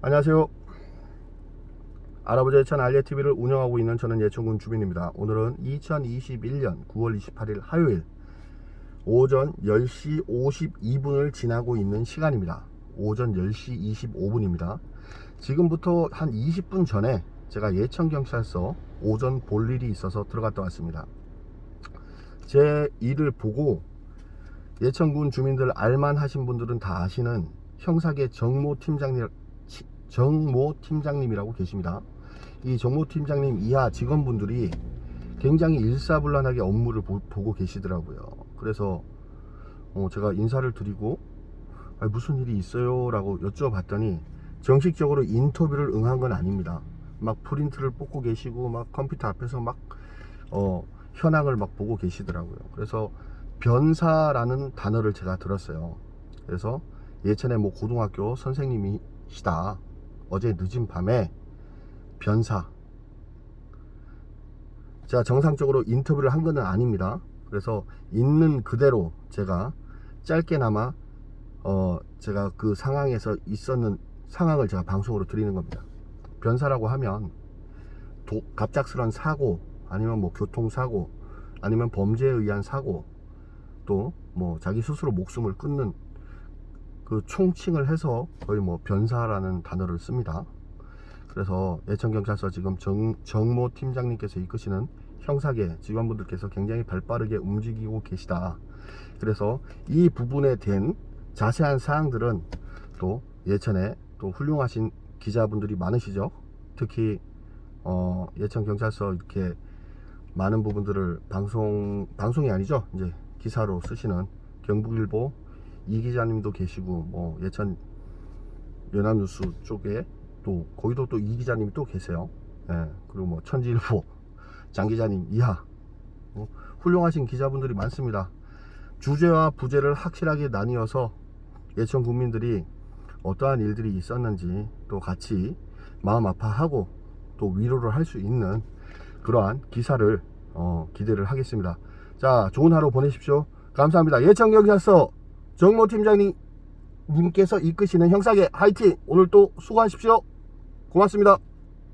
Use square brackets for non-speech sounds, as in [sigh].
안녕하세요. 알아보자 예천 알리TV를 운영하고 있는 저는 예천군 주민입니다. 오늘은 2021년 9월 28일 화요일 오전 10시 52분을 지나고 있는 시간입니다. 오전 10시 25분입니다. 지금부터 한 20분 전에 제가 예천경찰서 오전 볼 일이 있어서 들어갔다 왔습니다. 제 일을 보고 예천군 주민들 알만 하신 분들은 다 아시는 형사계 정모 팀장님 치- 정모 팀장님이라고 계십니다. 이 정모 팀장님 이하 직원분들이 굉장히 일사불란하게 업무를 보, 고 계시더라고요. 그래서 어, 제가 인사를 드리고 "아, 무슨 일이 있어요 라고 여쭤봤더니 정식적으로 인터뷰를 응한 건 아닙니다. 막 프린트를 뽑고 계시고 막 컴퓨터 앞에서 막 어, 현황을 막 보고 계시더라고요. 그래서 변사라는 단어를 제가 들었어요. 그래서 예천의 뭐 고등학교 선생님이시다. 어제 늦은 밤에 변사. 제가 정상적으로 인터뷰를 한 것은 아닙니다. 그래서 있는 그대로 제가 짧게나마 어 제가 그 상황에서 있었는 상황을 제가 방송으로 드리는 겁니다. 변사라고 하면 도, 갑작스런 사고 아니면 뭐 교통사고 아니면 범죄에 의한 사고 또 뭐 자기 스스로 목숨을 끊는 그 총칭을 해서 거의 뭐 변사라는 단어를 씁니다. 그래서 예천경찰서 지금 정, 정모 팀장님께서 이끄시는 형사계 직원분들께서 굉장히 발빠르게 움직이고 계시다. 그래서 이 부분에 된 자세한 사항들은 또 예천에 또 훌륭하신 기자분들이 많으시죠. 특히 어, 예천 경찰서 이렇게 많은 부분들을 방송 방송이 아니죠. 이제 기사로 쓰시는 경북일보 이 기자님도 계시고 뭐 예천 연합뉴스 쪽에 또 거기도 또 이 기자님이 또 계세요. 예, 그리고 뭐 천지일보 [laughs] 장 기자님 이하 뭐 훌륭하신 기자분들이 많습니다. 주제와 부제를 확실하게 나뉘어서 예천 국민들이 어떠한 일들이 있었는지 또 같이 마음 아파하고 또 위로를 할 수 있는 그러한 기사를 어, 기대를 하겠습니다. 자, 좋은 하루 보내십시오. 감사합니다. 예천 경찰서 정모 팀장님 님께서 이끄시는 형사계 화이팅! 오늘 또 수고하십시오. 고맙습니다.